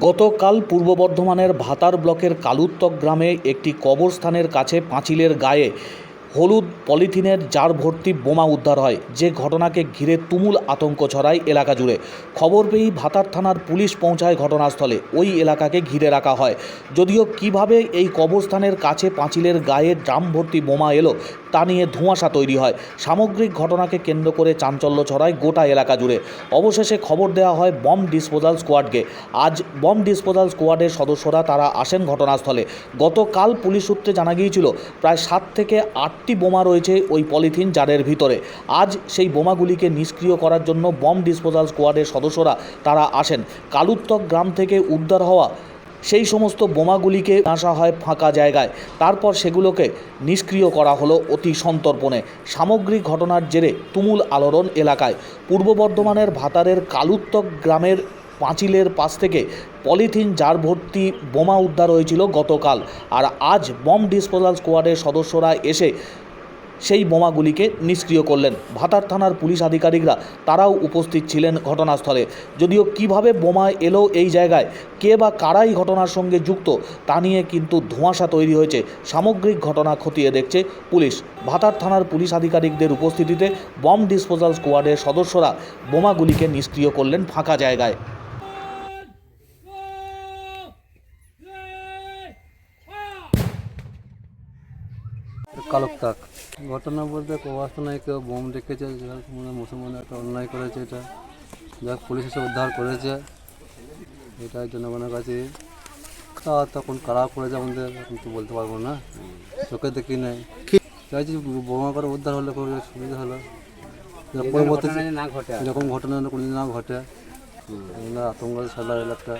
গতকাল পূর্ব বর্ধমানের ভাতার ব্লকের কালুত্তক গ্রামে একটি কবরস্থানের কাছে পাঁচিলের গায়ে হলুদ পলিথিনের জার ভর্তি বোমা উদ্ধার হয়। যে ঘটনাকে ঘিরে তুমুল আতঙ্ক ছড়ায় এলাকা জুড়ে। খবর পেয়েই ভাতার থানার পুলিশ পৌঁছায় ঘটনাস্থলে। ওই এলাকাকে ঘিরে রাখা হয়। যদিও কীভাবে এই কবরস্থানের কাছে পাঁচিলের গায়ে ড্রাম ভর্তি বোমা এলো তা নিয়ে ধোঁয়াশা তৈরি হয়। সামগ্রিক ঘটনাকে কেন্দ্র করে চাঞ্চল্য ছড়ায় গোটা এলাকা জুড়ে। অবশেষে খবর দেওয়া হয় বম ডিসপোজাল স্কোয়াডকে। আজ বম ডিসপোজাল স্কোয়াডের সদস্যরা তারা আসেন ঘটনাস্থলে। গতকাল পুলিশ সূত্রে জানা গিয়েছিল, প্রায় সাত থেকে আটটি বোমা রয়েছে ওই পলিথিন জারের ভিতরে। আজ সেই বোমাগুলিকে নিষ্ক্রিয় করার জন্য বম ডিসপোজাল স্কোয়াডের সদস্যরা তারা আসেন। কালুত্তক গ্রাম থেকে উদ্ধার হওয়া সেই সমস্ত বোমাগুলিকে আসা হয় ফাঁকা জায়গায়। তারপর সেগুলোকে নিষ্ক্রিয় করা হলো অতি সন্তর্পণে। সামগ্রিক ঘটনার জেরে তুমুল আলোড়ন এলাকায়। পূর্ব বর্ধমানের ভাতারের কালুত্তক গ্রামের পাঁচিলের পাশ থেকে পলিথিন জার ভর্তি বোমা উদ্ধার হয়েছিল গতকাল। আর আজ বম ডিসপোজাল স্কোয়াডের সদস্যরা এসে সেই বোমাগুলিকে নিষ্ক্রিয় করলেন। ভাতার থানার পুলিশ আধিকারিকরা তারাও উপস্থিত ছিলেন ঘটনাস্থলে। যদিও কীভাবে বোমা এলো এই জায়গায়, কে বা কারাই ঘটনার সঙ্গে যুক্ত, তা নিয়ে কিন্তু ধোঁয়াশা তৈরি হয়েছে। সামগ্রিক ঘটনা খতিয়ে দেখছে পুলিশ। ভাতার থানার পুলিশ আধিকারিকদের উপস্থিতিতে বম ডিসপোজাল স্কোয়াডের সদস্যরা বোমাগুলিকে নিষ্ক্রিয় করলেন ফাঁকা জায়গায়। কালক তাক ঘটনা বলতে কবাস্থানায় কেউ বোম রেখেছে মানে মুসলমান একটা অন্যায় করেছে এটা। যাক পুলিশ এসে উদ্ধার করেছে এটা জনগণের কাছে। তা তখন কারা করেছে আমাদের এখন তো বলতে পারব না। চোখে দেখি নাই। চাইছি বোমা করে উদ্ধার হলে খুব সুবিধা হলো। এরকম পরবর্তী এরকম ঘটনা কোনোদিন না ঘটে। আতঙ্ক সাদা এলাকা।